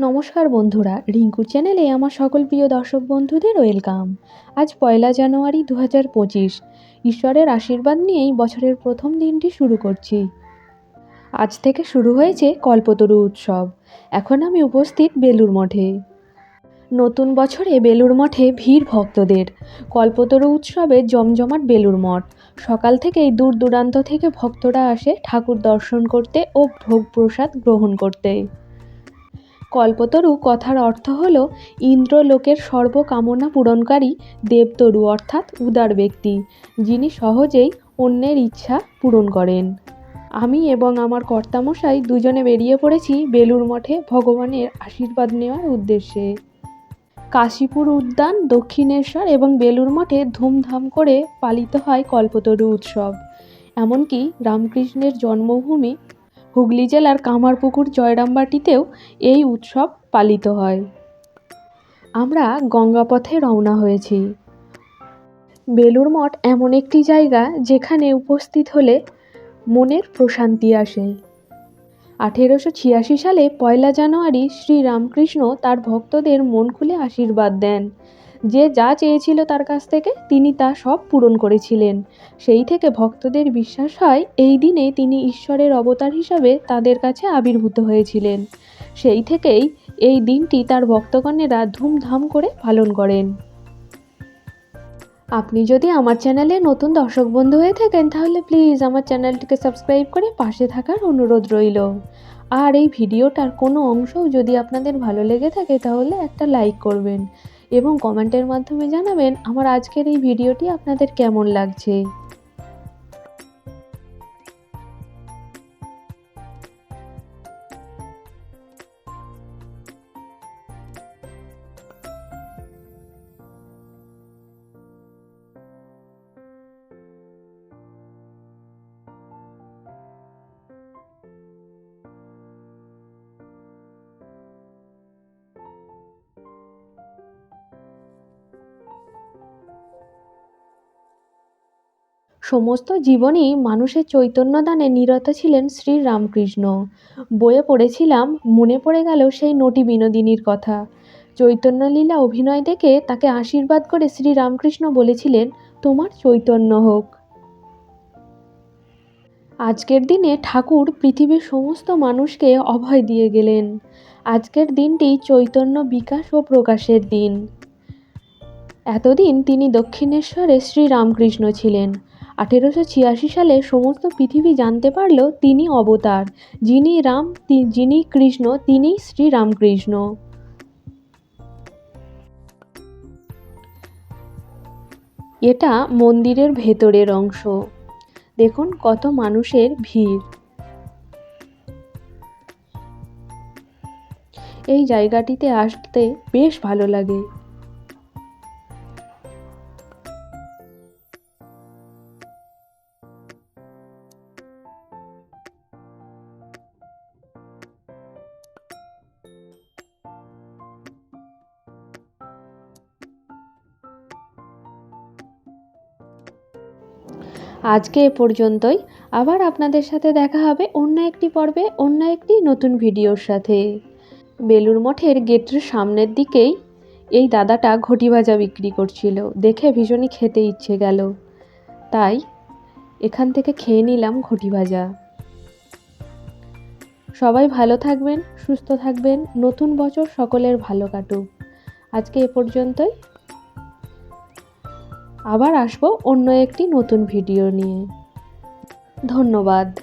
নমস্কার বন্ধুরা, রিঙ্কুর চ্যানেলে আমার সকল প্রিয় দর্শক বন্ধুদের ওয়েলকাম। আজ পয়লা জানুয়ারি দু হাজার পঁচিশ। ঈশ্বরের আশীর্বাদ নিয়েই বছরের প্রথম দিনটি শুরু করছি। আজ থেকে শুরু হয়েছে কল্পতরু উৎসব। এখন আমি উপস্থিত বেলুর মঠে। নতুন বছরে বেলুর মঠে ভিড় ভক্তদের। কল্পতরু উৎসবে জমজমাট বেলুর মঠ। সকাল থেকেই দূর দূরান্ত থেকে ভক্তরা আসে ঠাকুর দর্শন করতে ও ভোগ প্রসাদ গ্রহণ করতে। কল্পতরু কথার অর্থ হল ইন্দ্রলোকের সর্বকামনা পূরণকারী দেবতরু অর্থাৎ উদার ব্যক্তি, যিনি সহজেই অন্যের ইচ্ছা পূরণ করেন। আমি এবং আমার কর্তামশাই দুজনে বেরিয়ে পড়েছি বেলুর মঠে ভগবানের আশীর্বাদ নেওয়ার উদ্দেশ্যে। কাশীপুর উদ্যান, দক্ষিণেশ্বর এবং বেলুর মঠে ধুমধাম করে পালিত হয় কল্পতরু উৎসব। এমনকি রামকৃষ্ণের জন্মভূমি হুগলি জেলার কামারপুকুর জয়রামবাটিতেও এই উৎসব পালিত হয়। আমরা গঙ্গাপথে রওনা হয়েছি। বেলুর মঠ এমন একটি জায়গা যেখানে উপস্থিত হলে মনের প্রশান্তি আসে। আঠেরোশো ছিয়াশি সালে পয়লা জানুয়ারি শ্রী রামকৃষ্ণ তার ভক্তদের মন খুলে আশীর্বাদ দেন। যে যা চেয়েছিল তার কাছ থেকে তিনি তা সব পূরণ করেছিলেন। সেই থেকে ভক্তদের বিশ্বাস হয়, এই দিনে তিনি ঈশ্বরের অবতার হিসাবে তাদের কাছে আবির্ভূত হয়েছিলেন। সেই থেকেই এই দিনটি তার ভক্তগণেরা ধুমধাম করে পালন করেন। আপনি যদি আমার চ্যানেলে নতুন দর্শক বন্ধু হয়ে থাকেন, তাহলে প্লিজ আমার চ্যানেলটিকে সাবস্ক্রাইব করে পাশে থাকার অনুরোধ রইল। আর এই ভিডিওটার কোনো অংশও যদি আপনাদের ভালো লেগে থাকে, তাহলে একটা লাইক করবেন। এবং কমেন্টের মাধ্যমে জানাবেন আমার আজকের এই ভিডিওটি আপনাদের কেমন লাগছে। সমস্ত জীবনেই মানুষের চৈতন্য দানে নিরত ছিলেন শ্রী রামকৃষ্ণ বইয়ে পড়েছিলাম, মনে পড়ে গেল সেই নটি বিনোদিনীর কথা। চৈতন্য লীলা অভিনয় দেখে তাকে আশীর্বাদ করে শ্রী রামকৃষ্ণ বলেছিলেন, তোমার চৈতন্য হোক। আজকের দিনে ঠাকুর পৃথিবীর সমস্ত মানুষকে অভয় দিয়ে গেলেন। আজকের দিনটি চৈতন্য বিকাশ ও প্রকাশের দিন। এতদিন তিনি দক্ষিণেশ্বরে শ্রীরামকৃষ্ণ ছিলেন। আঠেরোশো ছিয়াশি সালে সমস্ত পৃথিবী জানতে পারল তিনি অবতার। যিনি রাম যিনি কৃষ্ণ তিনি শ্রী রামকৃষ্ণ। এটা মন্দিরের ভেতরের অংশ। দেখুন কত মানুষের ভিড়। এই জায়গাটিতে আসতে বেশ ভালো লাগে। আজকে এ পর্যন্তই। আবার আপনাদের সাথে দেখা হবে অন্য একটি পর্বে, অন্য একটি নতুন ভিডিওর সাথে। বেলুর মঠের গেটের সামনের দিকেই এই দাদাটা ঘটি ভাজা বিক্রি করছিল। দেখে ভীষণই খেতে ইচ্ছে গেল। তাই এখান থেকে খেয়ে নিলাম ঘটি ভাজা। সবাই ভালো থাকবেন, সুস্থ থাকবেন। নতুন বছর সকলের ভালো কাটুক। আজকে এ পর্যন্তই। আবার আসব অন্য একটি নতুন ভিডিও নিয়ে। ধন্যবাদ।